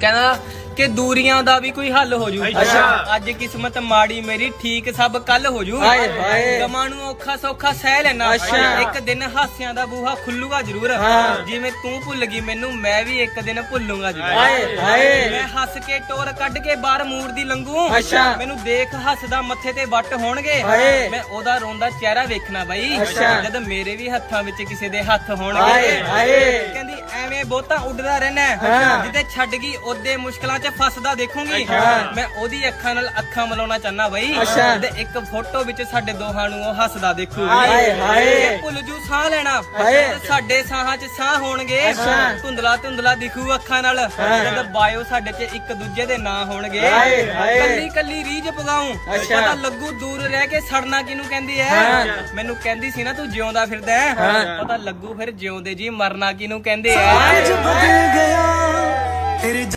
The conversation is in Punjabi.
ਕਹਿੰਦਾ ਕਿ ਦੂਰੀਆਂ ਦਾ ਵੀ ਕੋਈ ਹੱਲ ਹੋ ਜੂ ਅੱਛਾ। ਅੱਜ ਕਿਸਮਤ ਮਾੜੀ ਮੇਰੀ ਠੀਕ ਸਭ ਕੱਲ ਹੋ ਜੂ ਹਾਏ ਹਾਏ। ਗਮਾਂ ਨੂੰ ਔਖਾ ਸੌਖਾ ਸਹਿ ਲੈਣਾ ਅੱਛਾ। ਇੱਕ ਦਿਨ ਹਾਸਿਆਂ ਦਾ ਬੂਹਾ ਖੁੱਲੂਗਾ ਜ਼ਰੂਰ ਹਾਂ। ਜਿਵੇਂ ਤੂੰ ਭੁੱਲ ਗਈ ਮੈਨੂੰ ਮੈਂ ਵੀ ਇੱਕ ਦਿਨ ਭੁੱਲੂਗਾ ਜ਼ਰੂਰ ਹਾਏ ਹਾਏ ਮੈਂ ਹੱਸ ਕੇ ਟੋਰ ਕੱਢ ਕੇ ਬਾਹਰ ਮੂਰ ਦੀ ਲੰਗੂ ਅੱਛਾ। ਮੈਨੂੰ ਦੇਖ ਹੱਸਦਾ ਮੱਥੇ ਤੇ ਵੱਟ ਹੋਣਗੇ ਹਾਏ। ਮੈਂ ਉਹਦਾ ਰੋਂਦਾ ਚਿਹਰਾ ਵੇਖਣਾ ਬਾਈ ਅੱਛਾ। ਜਦ ਮੇਰੇ ਵੀ ਹੱਥਾਂ ਵਿੱਚ ਕਿਸੇ ਦੇ ਹੱਥ ਹਾਏ ਹੋਣਗੇ ਹਾਏ ਕਹਿੰਦੀ ਐਵੇਂ ਬਹੁਤਾ ਉੱਡਦਾ ਰਹਿਣਾ। ਜਿੱਤੇ ਛੱਡ ਗਈ ਉਹਦੇ ਮੁਸ਼ਕਲਾਂ 'ਚ ਫਸਦਾ ਦੇਖੂੰਗੀ। ਮੈਂ ਉਹਦੀ ਅੱਖਾਂ ਨਾਲ ਅੱਖਾਂ ਮਿਲਾਉਣਾ ਚਾਹਨਾ ਬਈ। ਤੇ ਇੱਕ ਫੋਟੋ ਵਿੱਚ ਸਾਡੇ ਦੋਹਾਂ ਨੂੰ ਉਹ ਹੱਸਦਾ ਦੇਖੂਗੀ ਹਾਏ ਹਾਏ ਜੇ ਭੁੱਲ ਜੂ ਸਾਹ ਲੈਣਾ ਸਾਡੇ ਸਾਹਾਂ 'ਚ ਸਾਹ ਹੋਣਗੇ। ਧੁੰਦਲਾ ਧੁੰਦਲਾ ਦਿਖੂ ਅੱਖਾਂ ਨਾਲ। ਜਦ ਬਾਇਓ ਸਾਡੇ 'ਚ ਇੱਕ ਦੂਜੇ ਦੇ ਨਾਂ ਹੋਣਗੇ। ਕੱਲੀ ਕੱਲੀ ਰੀਝ ਪਗਾਉਂ। ਪਤਾ ਲੱਗੂ ਦੂਰ ਰਹਿ ਕੇ ਸੜਨਾ ਕਿਹਨੂੰ ਕਹਿੰਦੀ ਐ। ਮੈਨੂੰ ਕਹਿੰਦੀ ਸੀ ਨਾ ਤੂੰ ਜਿਉਂਦਾ ਫਿਰਦਾ। ਪਤਾ ਲੱਗੂ ਫਿਰ ਜਿਉਂਦੇ ਜੀ ਮਰਨਾ ਕਿਹਨੂੰ ਕਹਿੰਦੇ ਐ ਹਾਏ ਹਾਏ।